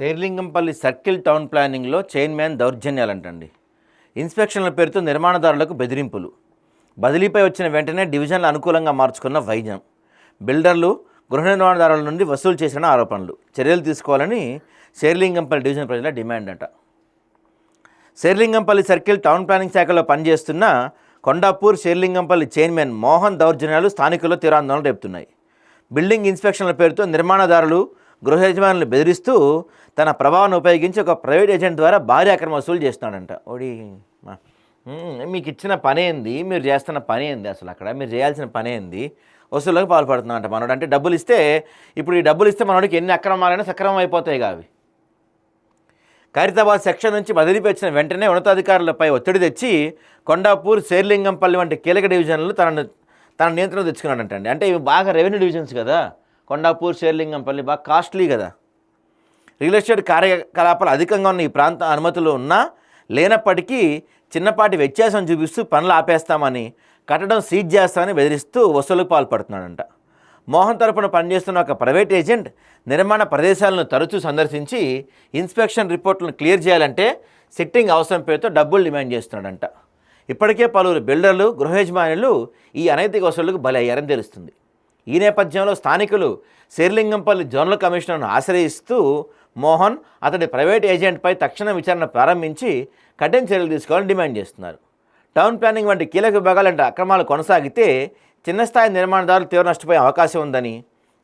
Serilingampally circle town ప్లానింగ్లో chairman దౌర్జన్యాలంటండి. ఇన్స్పెక్షన్ల పేరుతో నిర్మాణదారులకు బెదిరింపులు. బదిలీపై వచ్చిన వెంటనే డివిజన్లు అనుకూలంగా మార్చుకున్న వైద్యం. బిల్డర్లు గృహ నిర్మాణదారుల నుండి వసూలు చేసిన ఆరోపణలు. చర్యలు తీసుకోవాలని శేర్లింగంపల్లి డివిజన్ ప్రజల డిమాండ్ అంట శేర్లింగంపల్లి సర్కిల్ టౌన్ ప్లానింగ్ శాఖలో పనిచేస్తున్న కొండాపూర్ షేర్లింగంపల్లి చైర్మన్ మోహన్ దౌర్జన్యాలు స్థానికుల్లో తీరాందోళన రేపుతున్నాయి. బిల్డింగ్ ఇన్స్పెక్షన్ల పేరుతో నిర్మాణదారులు గృహ యజమానులు బెదిరిస్తూ తన ప్రభావాన్ని ఉపయోగించి ఒక ప్రైవేట్ ఏజెంట్ ద్వారా భారీ అక్రమ వసూలు చేస్తున్నాడంట. ఓడి మీకు ఇచ్చిన పని ఏంది? మీరు చేస్తున్న పని ఏంది అసలు అక్కడ? మీరు చేయాల్సిన పని ఏంది? వసూళ్ళకి పాల్పడుతున్నాడంట మనోడు. అంటే డబ్బులు ఇస్తే ఇప్పుడు ఈ డబ్బులు ఇస్తే మనోడికి ఎన్ని అక్రమాలైనా సక్రమం అయిపోతాయి కావి ఖైరతాబాద్ సెక్షన్ నుంచి బదిలీపై వచ్చిన వెంటనే ఉన్నతాధికారులపై ఒత్తిడి తెచ్చి కొండాపూర్ శేర్లింగంపల్లి వంటి కీలక డివిజన్లు తనను తన నియంత్రణ తెచ్చుకున్నాడంటండి. అంటే ఇవి బాగా రెవెన్యూ డివిజన్స్ కదా. కొండాపూర్ షేర్లింగంపల్లి బాగా కాస్ట్లీ కదా. రియల్ ఎస్టేట్ కార్యకలాపాలు అధికంగా ఉన్న ఈ ప్రాంత అనుమతులు ఉన్నా లేనప్పటికీ చిన్నపాటి వ్యత్యాసం చూపిస్తూ పనులు ఆపేస్తామని కట్టడం సీజ్ చేస్తామని బెదిరిస్తూ వసూలకు పాల్పడుతున్నాడంట. మోహన్ తరపున పనిచేస్తున్న ఒక ప్రైవేట్ ఏజెంట్ నిర్మాణ ప్రదేశాలను తరచూ సందర్శించి ఇన్స్పెక్షన్ రిపోర్ట్లను క్లియర్ చేయాలంటే సిట్టింగ్ అవసరం పేరుతో డబ్బులు డిమాండ్ చేస్తున్నాడంట. ఇప్పటికే పలువురు బిల్డర్లు గృహ యజమానులు ఈ అనైతిక వసూళ్ళకు బలి అయ్యారని తెలుస్తుంది. ఈ నేపథ్యంలో స్థానికులు శేర్లింగంపల్లి జోనల్ కమిషనర్ను ఆశ్రయిస్తూ మోహన్ అతడి ప్రైవేట్ ఏజెంట్పై తక్షణ విచారణ ప్రారంభించి కఠిన చర్యలు తీసుకోవాలని డిమాండ్ చేస్తున్నారు. టౌన్ ప్లానింగ్ వంటి కీలక విభాగాలంటే అక్రమాలు కొనసాగితే చిన్న స్థాయి నిర్మాణదారులు తీవ్ర నష్టపోయే అవకాశం ఉందని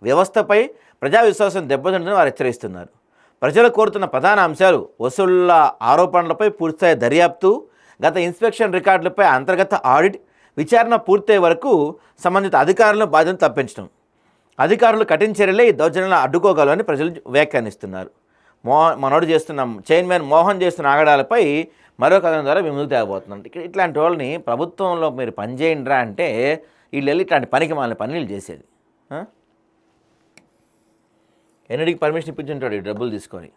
వ్యవస్థపై ప్రజా విశ్వాసం దెబ్బతింటుందని వారు హెచ్చరిస్తున్నారు. ప్రజలు కోరుతున్న ప్రధాన అంశాలు వసూళ్ళ ఆరోపణలపై పూర్తిస్థాయి దర్యాప్తు గత ఇన్స్పెక్షన్ రికార్డులపై అంతర్గత ఆడిట్ విచారణ పూర్తయ్యే వరకు సంబంధిత అధికారులను బాధ్యతను తప్పించడం. అధికారులు కఠిన చర్యలే ఈ దౌర్జన్యాలను అడ్డుకోగలవని ప్రజలు వ్యాఖ్యానిస్తున్నారు. మో మనోడు చేస్తున్న చైర్మన్ మోహన్ చేస్తున్న ఆగడాలపై మరో కథనం ద్వారా మేము ముందుకు తేగబోతున్నాం ఇక్కడ ఇట్లాంటి వాళ్ళని ప్రభుత్వంలో మీరు పనిచేయండిరా అంటే వీళ్ళు వెళ్ళి ఇట్లాంటి పనికి మనల్ని పనులు చేసేది. ఆ? ఎన్నడికి పర్మిషన్ ఇప్పించుంటాడు ఈ డబ్బులు తీసుకొని.